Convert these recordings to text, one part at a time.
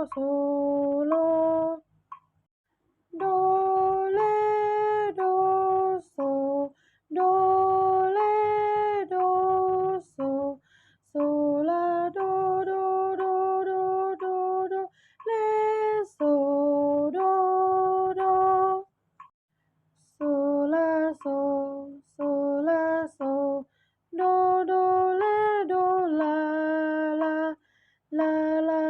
do solo. Do le do so do le do so so la do do do do do. Do le so do do. So la so so la so. Do do le do la la. La la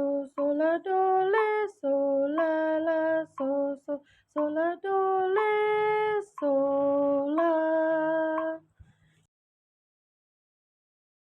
so so la do le so la la so so so la do le so la